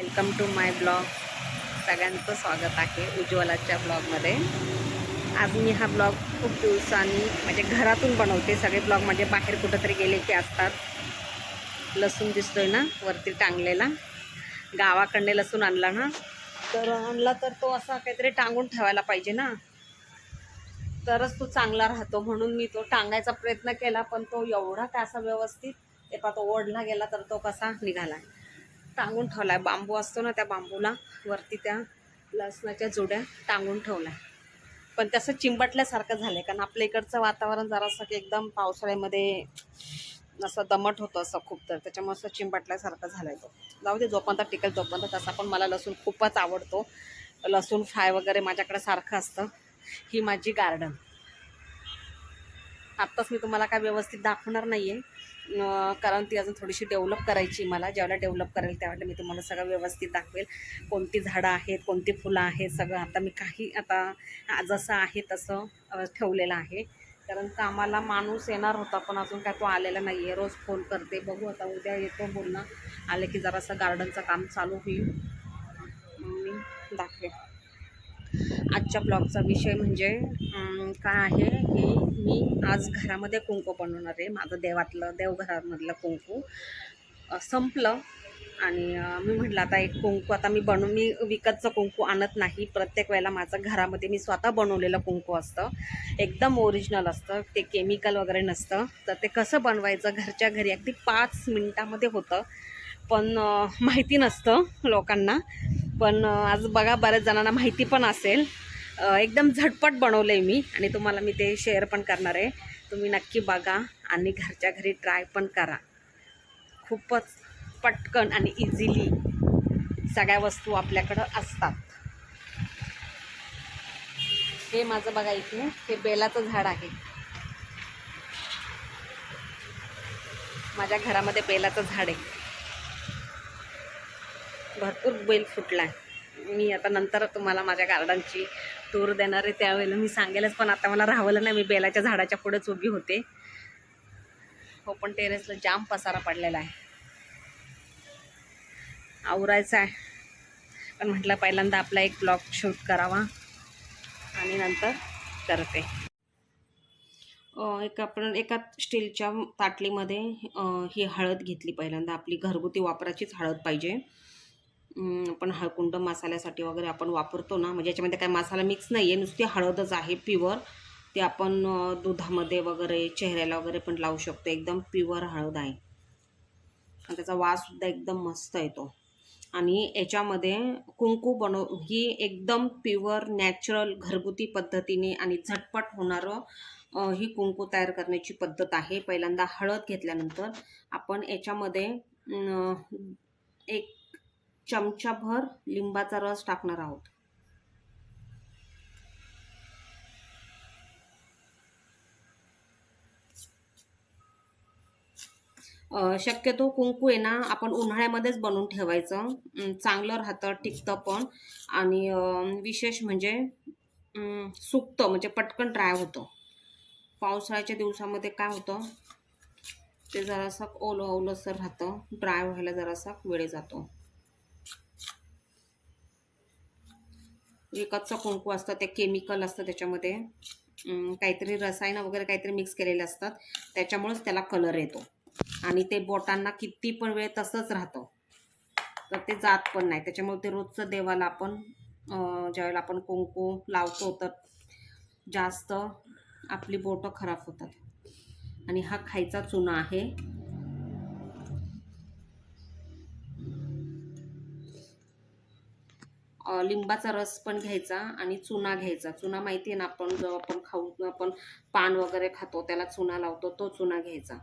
Welcome to my blog सगळ्यांचं स्वागत आहे उज्ज्वलाच्या ब्लॉगमध्ये आज मी हा ब्लॉग खूप दिवसांनी म्हणजे घरातून बनवते. सगळे ब्लॉग म्हणजे बाहेर कुठंतरी गेले की असतात. लसूण दिसतोय ना वरती टांगलेला. गावाकडने लसूण आणला ना. तर आणला तर तो असा काहीतरी टांगून ठेवायला पाहिजे ना. तरच तो चांगला राहतो. म्हणून मी तो टांगायचा प्रयत्न केला पण तो एवढा काय असा व्यवस्थित ते पा तो ओढला गेला तर तो कसा निघाला. टांगून ठेवला आहे बांबू असतो ना त्या बांबूला वरती त्या लसणाच्या जोड्या टांगून ठेवल्या. पण तसं चिंबटल्यासारखं झालंय कारण आपल्या इकडचं वातावरण जरासं की एकदम पावसाळ्यामध्ये असं दमट होतं असं खूप तर. त्याच्यामुळे असं चिंबटल्यासारखं झालंय तो. जाऊ दे जोपर्यंत टिकेल तोपर्यंत तसा पण मला लसूण खूपच आवडतो. लसूण फ्राय वगैरे माझ्याकडे सारखं असतं. ही माझी गार्डन. आत्ताच मी तुम्हाला काय व्यवस्थित दाखवणार नाही आहे कारण ती अजून थोडीशी डेव्हलप करायची मला. ज्यावेळेला डेव्हलप करेल त्यावेळेला मी तुम्हाला सगळं व्यवस्थित दाखवेल. कोणती झाडं आहेत कोणती फुलं आहेत सगळं. आता मी काही आता जसं आहे तसं ठेवलेलं आहे. कारण कामाला माणूस येणार होता पण अजून काय तो आलेला नाही आहे रोज फोन करते. बघू आता उद्या येतो बोलणं. आले की जरासं गार्डनचं काम चालू होईल. मी दाखवेन आजच्या ब्लॉगचा विषय म्हणजे काय आहे की मी आज घरामध्ये कुंकू बनवणार आहे. माझं देवातलं देवघरामधलं कुंकू. संपलं. आणि मी म्हटलं आता एक कुंकू आता मी बनवून मी विकतचं कुंकू आणत नाही. प्रत्येक वेळेला माझं घरामध्ये मी स्वतः बनवलेलं कुंकू असतं. एकदम ओरिजिनल असतं. ते केमिकल वगैरे नसतं. तर ते कसं बनवायचं घरच्या घरी? अगदी पाच मिनटामध्ये होतं. पण माहिती नसतं लोकांना. पण आज बघा बऱ्याच जणांना माहिती पण असेल. एकदम झटपट बनवलं आहे मी आणि तुम्हाला मी ते शेअर पण करणार आहे. तुम्ही नक्की बघा आणि घरच्या घरी ट्राय पण करा. खूपच पटकन आणि इझिली सगळ्या वस्तू आपल्याकडं असतात. हे माझं बघा इथे हे बेलाचं झाड आहे. माझ्या घरामध्ये बेलाचं झाड आहे. भरपूर बैल फुटला आहे मी आता नंतर तुम्हाला माझ्या गार्डनची टूर देणार आहे त्यावेळेला मी सांगेलच पण आता मला राहवलं नाही मी बेलाच्या झाडाच्या पुढेच उभी होते. हो पण टेरेसला जाम पसारा पडलेला आहे. आवरायचं आहे. पण म्हटलं पहिल्यांदा आपला एक ब्लॉग शूट करावा. आणि नंतर करते. एक आपण एका स्टीलच्या ताटलीमध्ये ही हळद घेतली पहिल्यांदा. आपली घरगुती वापराचीच हळद पाहिजे. आपण हळकुंड मसाल्यासाठी वगैरे आपण वापरतो ना म्हणजे याच्यामध्ये काय मसाला मिक्स नाही आहे नुसती हळदच आहे प्युअर ते आपण दुधामध्ये वगैरे चेहऱ्याला वगैरे पण लावू शकतो एकदम प्युअर हळद आहे. आणि त्याचा वाससुद्धा एकदम मस्त येतो आणि याच्यामध्ये कुंकू बनव ही एकदम प्युअर नॅचरल घरगुती पद्धतीने आणि झटपट होणारं ही कुंकू तयार करण्याची पद्धत आहे. पहिल्यांदा हळद घेतल्यानंतर आपण याच्यामध्ये एक चमचाभर लिंबाचा रस टाकणार आहोत. शक्यतो कुंकू आहे ना आपण उन्हाळ्यामध्येच बनवून ठेवायचं. चांगलं राहतं टिकतं पण. आणि विशेष म्हणजे सुकतं म्हणजे पटकन ड्राय होतं. पावसाळ्याच्या दिवसामध्ये काय होतं ते जरासं ओलं ओलंसर राहतं ड्राय व्हायला जरासा वेळ जातो. विकतचं कुंकू असतं ते केमिकल असतं त्याच्यामध्ये. काहीतरी रसायनं वगैरे काहीतरी मिक्स केलेले असतात. त्याच्यामुळेच त्याला कलर येतो. आणि ते बोटांना किती पण वेळ तसंच राहतं. तर ते जात पण नाही. त्याच्यामुळे ते रोजचं देवाला आपण ज्यावेळेला आपण कुंकू लावतो तर जास्त आपली बोटं खराब होतात. आणि हा खायचा चुना आहे. लिंबाचा रस पण घ्यायचा आणि चुना घ्यायचा. चुना माहिती आहे ना आपण जो आपण खाऊ आपण पान वगैरे खातो त्याला चुना लावतो तो चुना घ्यायचा.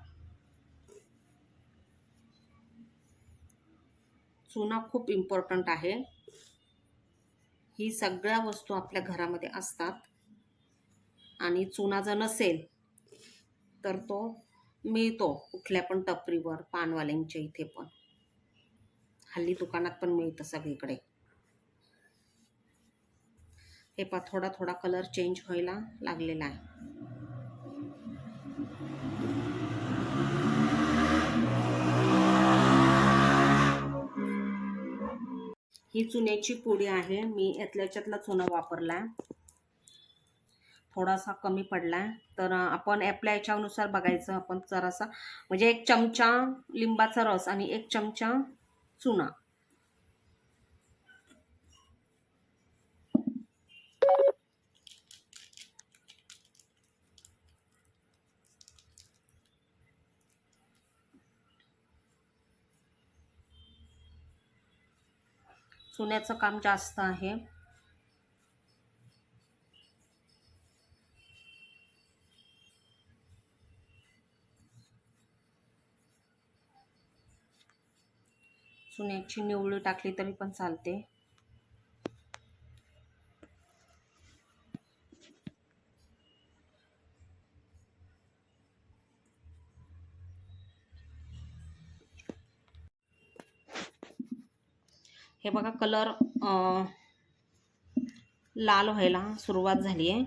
चुना खूप इम्पॉर्टंट आहे. ही सगळ्या वस्तू आपल्या घरामध्ये असतात. आणि चुना जर नसेल तर तो मिळतो कुठल्या पण टपरीवर पानवाल्यांच्या इथे पण. हल्ली दुकानात पण मिळतं सगळीकडे. हे पा थोडा थोडा कलर चेंज व्हायला लागलेला आहे. ही चुन्याची पुडी आहे. मी यातल्याच्यातला चुना वापरला थोडासा कमी पडला तर आपण आपल्या याच्यानुसार बघायचं आपण जरासा म्हणजे एक चमचा लिंबाचा रस आणि एक चमचा चुना. चुन्याचं काम जास्त आहे. चुन्याची निवळी टाकली तरी पण चालते. हे बघा कलर लाल व्हायला सुरुवात झाली आहे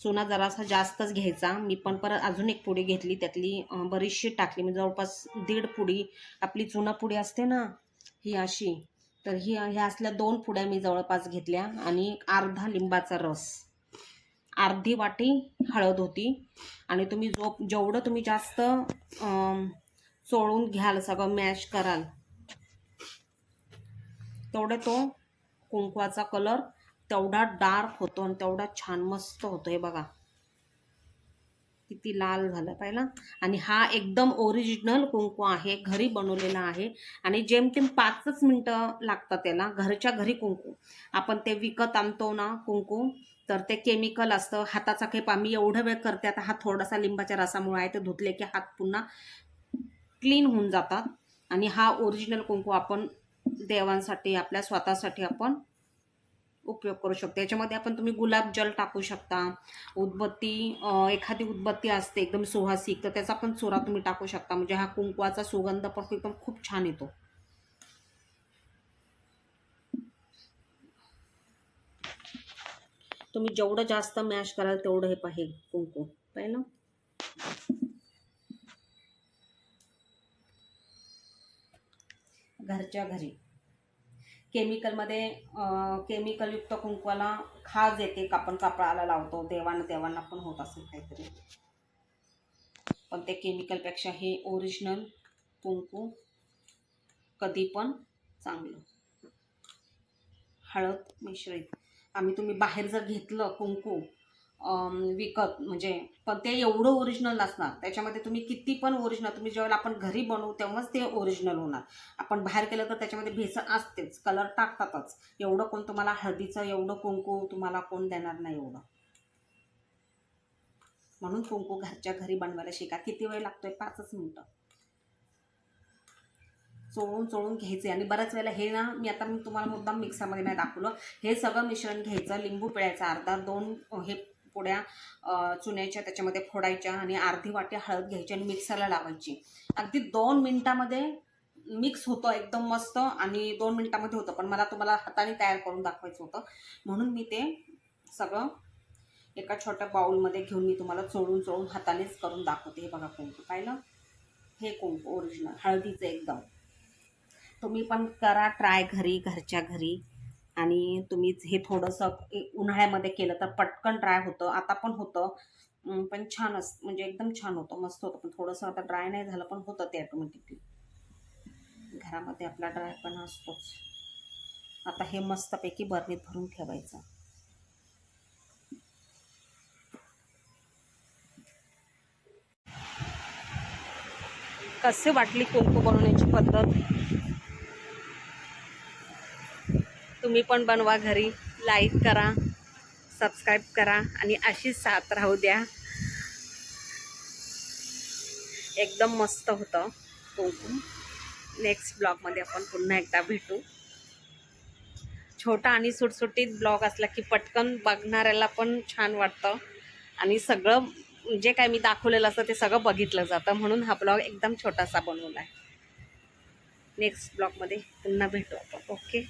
चुना जरासा जास्तच घ्यायचा. मी पण परत अजून एक पुडी घेतली. त्यातली बरीचशी टाकली. म्हणजे जवळपास दीड पुडी. आपली चुना पुडी असते ना ही अशी तर ही ह्या असल्या दोन पुड्या मी जवळपास घेतल्या. आणि अर्धा लिंबाचा रस. अर्धी वाटी हळद होती. आणि तुम्ही जो जेवढं तुम्ही जास्त चोळून घ्याल सगळं मॅश कराल तेवढे तो कुंकवाचा कलर तेवढा डार्क होतो आणि तेवढा छान मस्त होतो. हे बघा. किती लाल झालं पाहिला. आणि हा एकदम ओरिजिनल कुंकू आहे. घरी बनवलेला आहे. आणि जेमतेम पाचच मिनटं लागतात त्याला. घरच्या घरी कुंकू. आपण ते विकत आणतो ना कुंकू तर ते केमिकल असतं. हाताचा खेप आम्ही एवढं वेळ करते. आता हा थोडासा लिंबाच्या रसामुळे आहे. ते धुतले की हात पुन्हा क्लीन होऊन जातात. आणि हा ओरिजिनल कुंकू आपण देवांसाठी आपल्या स्वतःसाठी आपण उपयोग करू शकतो. याच्यामध्ये आपण तुम्ही गुलाब जल टाकू शकता. उदबत्ती एखादी उदबत्ती असते एकदम सुहासिक तर त्याचा पण चुरा तुम्ही टाकू शकता. म्हणजे हा कुंकवाचा सुगंध पण एकदम खूप छान येतो. तुम्ही जेवढं जास्त मॅश कराल तेवढं हे पाहिजे कुंकू. पाहिलं? घरच्या घरी. केमिकलमध्ये केमिकलयुक्त कुंकवाला खाज येते आपण कापडाला लावतो देवांना देवांना पण होत असेल काहीतरी. पण ते केमिकलपेक्षा हे ओरिजिनल कुंकू कधी पण चांगलं. हळद मिश्रित. आम्ही तुम्ही बाहेर जर घेतलं कुंकू विकत म्हणजे पण ते एवढं ओरिजिनल नसणार. त्याच्यामध्ये तुम्ही किती पण ओरिजिनल तुम्ही ज्यावेळेला आपण घरी बनवू तेव्हाच ते ओरिजिनल होणार. आपण बाहेर केलं तर त्याच्यामध्ये भेसळ असतेच कलर टाकतातच. एवढं कोण तुम्हाला हळदीचं एवढं कुंकू तुम्हाला कोण देणार नाही एवढं. म्हणून कुंकू घरच्या घरी बनवायला शिका. किती वेळ लागतोय? पाचच मिनटं. चोळून चोळून घ्यायचे आणि बऱ्याच वेळेला हे ना मी आता मी तुम्हाला मुद्दाम मिक्सरमध्ये नाही दाखवलं. हे सगळं मिश्रण घ्यायचं लिंबू पिळायचा अर्धा दोन हे पुड्या चुन्याच्या त्याच्यामध्ये फोडायच्या आणि अर्धी वाटी हळद घ्यायची आणि मिक्सरला लावायची. अगदी दोन मिनिटामध्ये मिक्स होतं एकदम मस्त आणि दोन मिनिटामध्ये होतं पण मला तुम्हाला हाताने तयार करून दाखवायचं होतं. म्हणून मी ते सगळं एका छोट्या बाउलमध्ये घेऊन मी तुम्हाला चोळून चोळून हातानेच करून दाखवते. हे बघा कुंकू पाहिलं? हे कुंकू ओरिजिनल हळदीचं एकदम. तुम्ही पण करा ट्राय घरी घरच्या घरी. आणि तुम्ही हे थोडंसं ए- उन्हाळ्यामध्ये केलं तर पटकन ड्राय होतं. आता पण होतं. पण छान अस म्हणजे एकदम छान होतं. मस्त होतं. पण थोडंसं आता ड्राय नाही झालं पण होतं ते ऑटोमॅटिकली घरामध्ये आपला ड्राय पण असतोच. आता हे मस्तपैकी बरणीत भरून ठेवायचं. कसे वाटली कुंकू बनवण्याची पद्धत? तुम्ही पण बनवा घरी. लाईक करा सबस्क्राईब करा आणि अशीच साथ राहू द्या. एकदम मस्त होतं. कुंकुम नेक्स्ट ब्लॉगमध्ये आपण पुन्हा एकदा भेटू. छोटा आणि सुटसुटीत ब्लॉग असला की पटकन बघणाऱ्याला पण छान वाटतं. आणि सगळं जे काय मी दाखवलेलं असतं ते सगळं बघितलं जातं. म्हणून हा ब्लॉग एकदम छोटासा बनवला आहे नेक्स्ट ब्लॉगमध्ये पुन्हा भेटू आपण. ओके